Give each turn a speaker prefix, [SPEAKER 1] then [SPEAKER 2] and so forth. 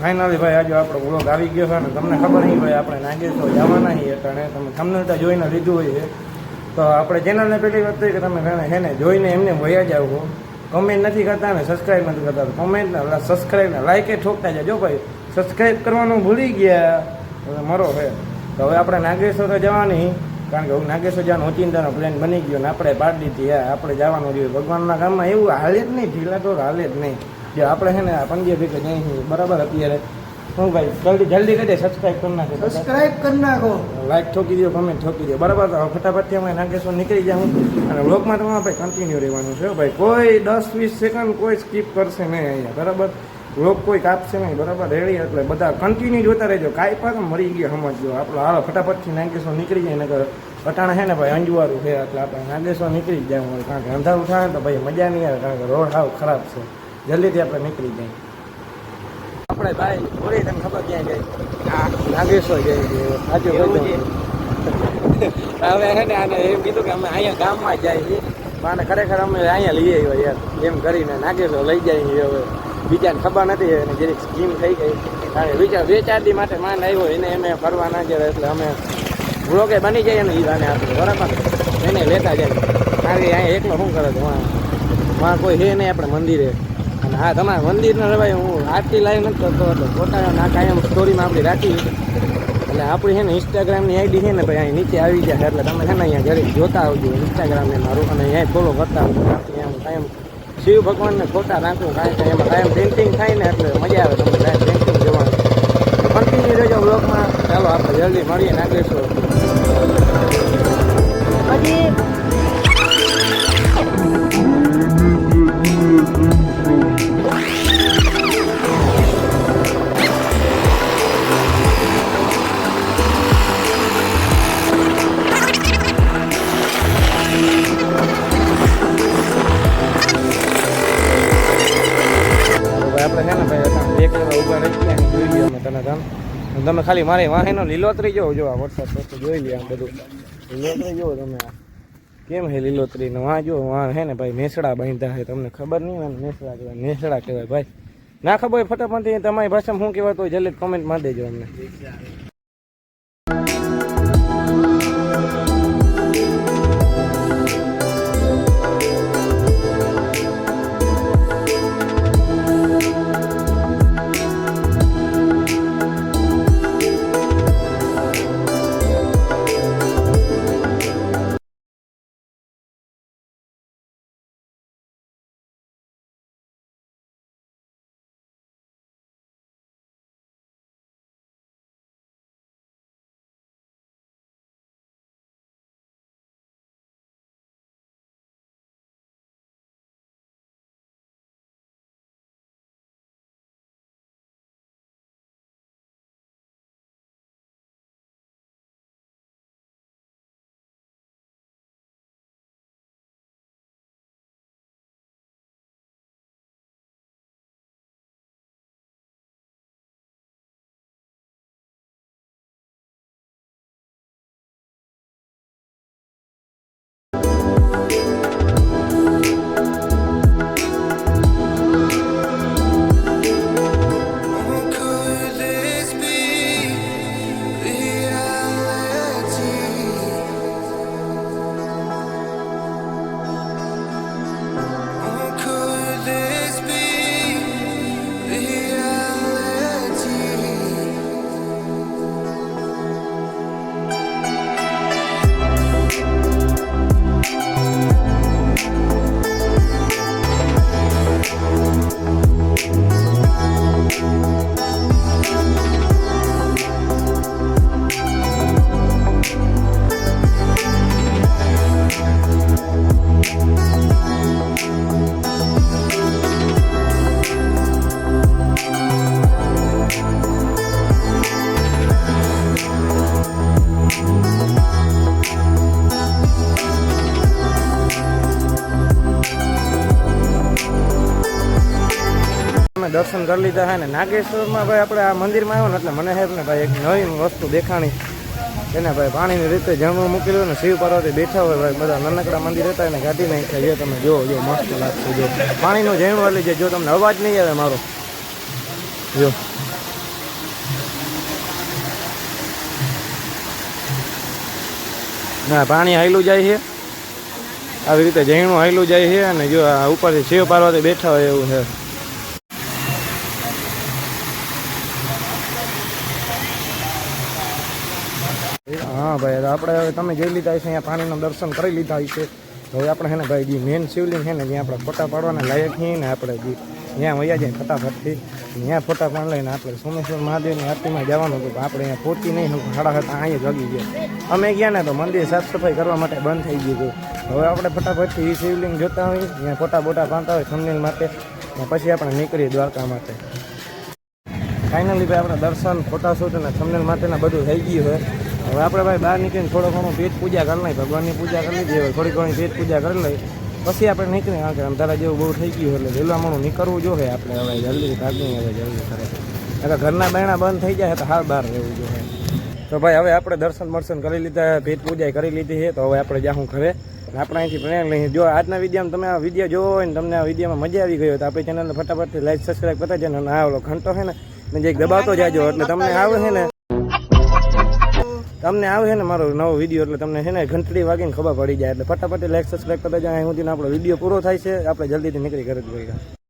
[SPEAKER 1] Finally ભાઈ, આજે આપણો વ્લોગ આવી ગયો છે ને તમને ખબર નહીં ભાઈ આપણે નાગેશ્વર જવાના છીએ એટલે તમે થંબનેલ જોઈને લીધું હોય છે. તો આપણે ચેનલને પહેલી વાત કે તમે એને હેને જોઈને એમને વયા જાવ કમેન્ટ નથી કરતા ને સબસ્ક્રાઈબ નથી કરતા. કમેન્ટ ને સબસ્ક્રાઈબ ને લાઈક એ ઠોકતા જો ભાઈ. સબસ્ક્રાઈબ કરવાનું ભૂલી ગયા. મારો છે. તો હવે આપણે નાગેશ્વર જવાની, કારણ કે હું નાગેશ્વર જવાનો ઓચિંતાનો પ્લાન બની ગયો ને આપણે પાડી દીધી. આપણે જવાનું જોઈએ. ભગવાનના કામમાં એવું હાલે જ નહીં, ઢીલા તો હાલે જ નહીં. જો આપણે છે ને આ પંજે ભેગા જઈ છીએ બરાબર અત્યારે. હું ભાઈ જલ્દી જલ્દી કરી દે સબસ્ક્રાઈબ કરી નાખે
[SPEAKER 2] સબસ્ક્રાઇબ કરી નાખો.
[SPEAKER 1] લાઈક ઠોકી દો કમેન્ટ ઠોકી દો બરાબર? તો ફટાફટથી અમે નાગેશ્વર નીકળી જાઉં અને વ્લોગમાં તમારે ભાઈ કન્ટિન્યુ રહેવાનું છે હો ભાઈ. કોઈ દસ વીસ સેકન્ડ કોઈ સ્કીપ કરશે નહીં અહીંયા બરાબર? વ્લોગ કોઈ કાપશે નહીં બરાબર? રેડી એટલે બધા કન્ટિન્યુ જોતા રહેજો. કાંઈ પણ મરી ગયો સમજજો. આપણો હાલો ફટાફટથી નાગેશ્વર નીકળી જાય નગર અટાણા છે ને ભાઈ અંજવારું છે એટલે આપણે નાગેશ્વર નીકળી જ જવું હોય કારણ કે અંધારું થાય ને તો ભાઈ મજા નહીં આવે કારણ કે રોડ હાવ ખરાબ છે. જલ્દીથી આપણે નીકળી જાય. આપણે ભાઈ થોડી તને ખબર ક્યાં જાય નાગેશ્વર જાય સાચું હવે હે ને આને એમ કીધું કે અમે અહીંયા ગામમાં જાય છીએ. પણ ખરેખર અમે અહીંયા લઈ આવ્યો યાર. એમ કરીને નાગેશ્વર લઈ જાય હવે. બીજાને ખબર નથી અને જેની સ્કીમ થઈ ગઈ. અને વિચાર બે ચાર દી માટે માન આવ્યો એને એમ ફરવા ના જાય એટલે અમે બ્લોગે બની જઈએ ને એ વાને આપણે બરાબર? એને લેતા જાય. કારણ કે અહીંયા એકલો શું કરે છે? વાં કોઈ છે નહીં આપણે મંદિરે. અને હા, તમારા મંદિરના ભાઈ હું આરતી લાઈવ નથી કરતો, એટલે પોતાના ના કાયમ સ્ટોરીમાં આપણી રાખી એટલે આપણી છે ને ઇન્સ્ટાગ્રામની આઈડી છે ને ભાઈ, અહીં નીચે આવી જાય એટલે તમે છે ને અહીંયા ઘરે જોતા આવજો ઇન્સ્ટાગ્રામને મારું, અને અહીંયા ફોલો કરતા આવજો. એમ કાયમ શિવ ભગવાનને ફોટા નાખું કાંઈ કે એમાં કાયમ પેઇન્ટિંગ થાય ને એટલે મજા આવે તમને, કાંઈ પેઇન્ટિંગ જોવાનું. કન્ટિન્યુ રહેજો બ્લોગમાં ચાલો, આપણે જલ્દી મળીએ, નાગેશ્વર. તને કામ તમે ખાલી મારી વાહેનો લીલોતરી જોવો જો આ વરસાદ પછી જોઈ લ્યો આમ બધું. લીલોતરી જોવો તમે કેમ હે લીલોતરી ને વાં જો વાં હે ને ભાઈ મેસડા બાંધ્યા છે તમને ખબર નહીં હોય નેસડા કહેવાય. મેસડા કહેવાય ભાઈ. ના ખબર હોય ફટાફટ તમારી ભાષામાં શું કહેવાય તો જલ્દી કોમેન્ટમાં દેજો અમને. અમે દર્શન કરી લીધા છે ને નાગેશ્વરમાં ભાઈ આપણે આ મંદિરમાં આવ્યો ને એટલે મને સાહેબ ને ભાઈ એક નવી વસ્તુ દેખાણી. એને ભાઈ પાણીની રીતે જમણું મૂકેલું ને શિવ પાર્વતી બેઠા હોય ભાઈ, બધા નાનકડા મંદિર હતા એને ગાડી નાખ્યા જો તમે જો જો મસ્ત લાગશે, જો. પાણીનું જમણું એટલે જે જો તમને અવાજ નહીં આવે મારો. જો. ના પાણી હાયલું જાય છે. આવી રીતે જૈણું હાયલું જાય છે અને જો આ ઉપરથી શિવ પાર્વતી બેઠા હોય એવું છે. હા ભાઈ આપણે હવે તમે જોઈ લીધા છે અહીંયા પાણીના દર્શન કરી લીધા છે હવે આપણે છે ને ભાઈ, જે મેન શિવલિંગ છે ને જ્યાં આપણે ફોટા પાડવાના લાયક છીએ ને આપણે જે ત્યાં વયા જાય ફટાફટથી. ત્યાં ફોટા પાડ લઈને આપણે સોમેશ્વર મહાદેવની આરતીમાં જવાનું હતું. આપણે અહીંયા પહોંચી નહીં શકું. સાડા હતા અહીંયા જગી ગયા. અમે ગયા ને તો મંદિર સાફ સફાઈ કરવા માટે બંધ થઈ ગયું હતું. હવે આપણે ફટાફટથી એ શિવલિંગ જોતા હોય ત્યાં ફોટા બોટા પાડતા હોય થંબનેલ માટે. પછી આપણે નીકળીએ દ્વારકા માટે. ફાઇનલી ભાઈ, આપણે દર્શન, ફોટા શૂટ અને થંબનેલ માટેના બધું થઈ ગયું હોય હવે આપણે ભાઈ બહાર નીકળીને થોડો ઘણો પેટ પૂજા કરી લઈએ, ભગવાનની પૂજા કરી લીધી હોય થોડી ઘણી પેટ પૂજા કરી લઈએ, પછી આપણે નીકળીએ. કારણ કે અંધારા જેવું બહુ થઈ ગયું એટલે વહેલામણું નીકળવું જોઈએ આપણે હવે, જલ્દી ભાગી હવે, જલ્દી કરે એટલે ઘરના બહેણા બંધ થઈ જાય તો હાલ બહાર રહેવું જોઈએ. તો ભાઈ હવે આપણે દર્શન મર્શન કરી લીધા પેટ પૂજા કરી લીધી છે, તો હવે આપણે જાઉં ઘરે. આપણે અહીંથી પ્રેરણા લઈએ. જો આજના વિડીયોમાં તમે આ વીડિયો જોવો હોય ને, તમને આ વિડીયોમાં મજા આવી ગઈ હોય, તો આપણી ચેનલને ફટાફટથી લાઈક સબસ્ક્રાઈબ કરતા જાય અને આ ઓલો ઘંટો છે ને જે દબાવતો જાજો, એટલે તમને આવે છે ને તમને આવે છે ને મારો નવો વીડિયો એટલે તમને છે ને ઘંટડી વાગીને ખબર પડી જાય. એટલે ફટાફટ લાઈક સબસ્ક્રાઈબ કરતા જાય અહીંથી આપણો વીડિયો પૂરો થાય છે. આપણે જલ્દીથી નીકળી ઘરે જ ગયા